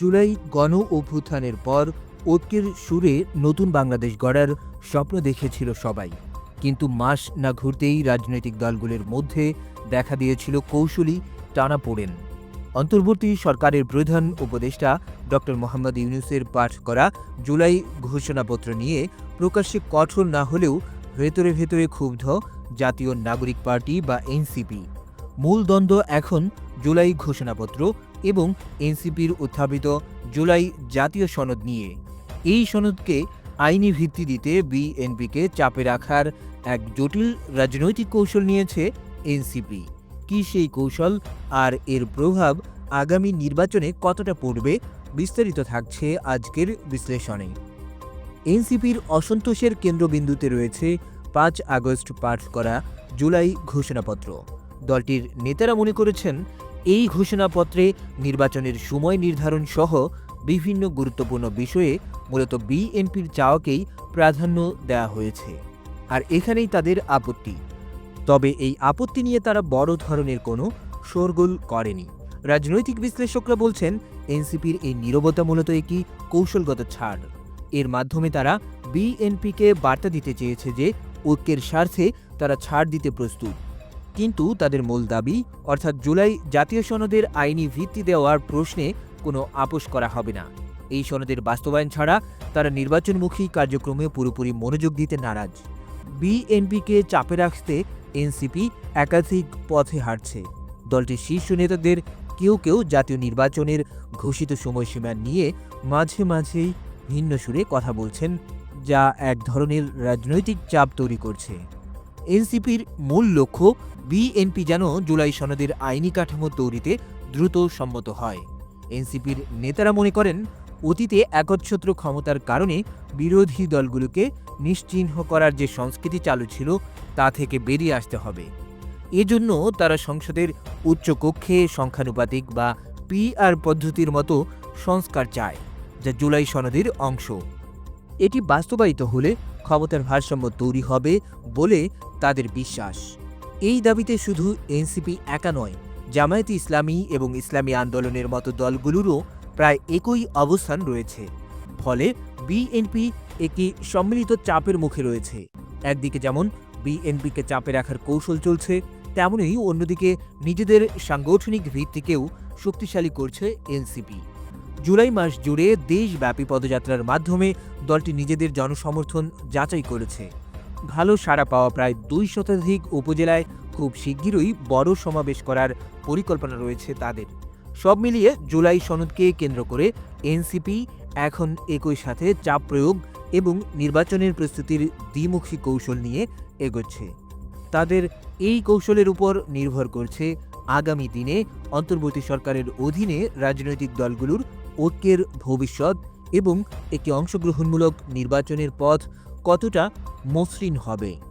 জুলাই গণ অভ্যুত্থানের পর ঐক্যের সুরে নতুন বাংলাদেশ গড়ার স্বপ্ন দেখেছিল সবাই। কিন্তু মাস না ঘুরতেই রাজনৈতিক দলগুলোর মধ্যে দেখা দিয়েছিল কৌশলী টানা টানাপোড়েন। অন্তর্বর্তী সরকারের প্রধান উপদেষ্টা ডক্টর মোহাম্মদ ইউনুসের পাঠ করা জুলাই ঘোষণাপত্র নিয়ে প্রকাশ্যে কঠোর না হলেও ভেতরে ভেতরে ক্ষুব্ধ জাতীয় নাগরিক পার্টি বা এনসিপি। মূল দ্বন্দ্ব এখন জুলাই ঘোষণাপত্র এবং এনসিপির উত্থাপিত জুলাই জাতীয় সনদ নিয়ে। এই সনদকে আইনি ভিত্তি দিতে বিএনপিকে চাপে রাখার এক জটিল রাজনৈতিক কৌশল নিয়েছে এনসিপি। কি সেই কৌশল আর এর প্রভাব আগামী নির্বাচনে কতটা পড়বে বিস্তারিত থাকছে আজকের বিশ্লেষণে। এনসিপির অসন্তোষের কেন্দ্রবিন্দুতে রয়েছে পাঁচ আগস্ট পাঠ করা জুলাই ঘোষণাপত্র। দলটির নেতারা মনে করেছেন এই ঘোষণাপত্রে নির্বাচনের সময় নির্ধারণ সহ বিভিন্ন গুরুত্বপূর্ণ বিষয়ে মূলত বিএনপির চাওয়াকেই প্রাধান্য দেওয়া হয়েছে। আর এখানেই তাদের আপত্তি। তবে এই আপত্তি নিয়ে তারা বড় ধরনের কোনো শোরগোল করেনি। রাজনৈতিক বিশ্লেষকরা বলছেন, এনসিপির এই নীরবতা মূলত একটি কৌশলগত ছাড়। এর মাধ্যমে তারা বিএনপিকে বার্তা দিতে চেয়েছে যে ঐক্যের স্বার্থে তারা ছাড় দিতে প্রস্তুত। কিন্তু তাদের মূল দাবি, অর্থাৎ জুলাই জাতীয় সনদের আইনি ভিত্তি দেওয়ার প্রশ্নে কোনো আপোষ করা হবে না। এই সনদের বাস্তবায়ন ছাড়া তারা নির্বাচনমুখী কার্যক্রমে পুরোপুরি মনোযোগ দিতে নারাজ। বিএনপিকে চাপে রাখতে এনসিপি একাধিক পথে হাঁটছে। দলটির শীর্ষ নেতাদের কেউ কেউ জাতীয় নির্বাচনের ঘোষিত সময়সীমা নিয়ে মাঝে মাঝেই ভিন্ন সুরে কথা বলছেন, যা এক ধরনের রাজনৈতিক চাপ তৈরি করছে। এনসিপির মূল লক্ষ্য বিএনপি যেন জুলাই সনদের আইনি কাঠামো তৈরিতে দ্রুত সম্মত হয়। এনসিপির নেতারা মনে করেন, অতীতে একচ্ছত্র ক্ষমতার কারণে বিরোধী দলগুলোকে নিশ্চিহ্ন করার যে সংস্কৃতি চালু ছিল, তা থেকে বেরিয়ে আসতে হবে। এজন্য তারা সংসদের উচ্চকক্ষে সংখ্যানুপাতিক বা পিআর পদ্ধতির মতো সংস্কার চায়, যা জুলাই সনদের অংশ। এটি বাস্তবায়িত হলে ক্ষমতার ভারসাম্য তৈরি হবে বলে তাদের বিশ্বাস। এই দাবিতে শুধু এনসিপি একা নয়, জামায়াতে ইসলামী এবং ইসলামী আন্দোলনের মতো দলগুলোরও প্রায় একই অবস্থান রয়েছে। ফলে বিএনপি একটি সম্মিলিত চাপের মুখে রয়েছে। একদিকে যেমন বিএনপিকে চাপে রাখার কৌশল চলছে, তেমনই অন্যদিকে নিজেদের সাংগঠনিক ভিত্তিকেও শক্তিশালী করছে এনসিপি। জুলাই মাস জুড়ে দেশব্যাপী পদযাত্রার মাধ্যমে দলটি নিজেদের জনসমর্থন যাচাই করেছে। ভালো সাড়া পাওয়া প্রায় দুই শতাধিক উপজেলায় খুব শিগগিরই বড় সমাবেশ করার পরিকল্পনা রয়েছে তাদের। সব মিলিয়ে জুলাই সনদকে কেন্দ্র করে এনসিপি এখন একই সাথে চাপ প্রয়োগ এবং নির্বাচনের প্রস্তুতির দ্বিমুখী কৌশল নিয়ে এগোচ্ছে। তাদের এই কৌশলের উপর নির্ভর করছে আগামী দিনে অন্তর্বর্তী সরকারের অধীনে রাজনৈতিক দলগুলোর ঐক্যের ভবিষ্যৎ এবং একটি অংশগ্রহণমূলক নির্বাচনের পথ কতটা মসৃণ হবে?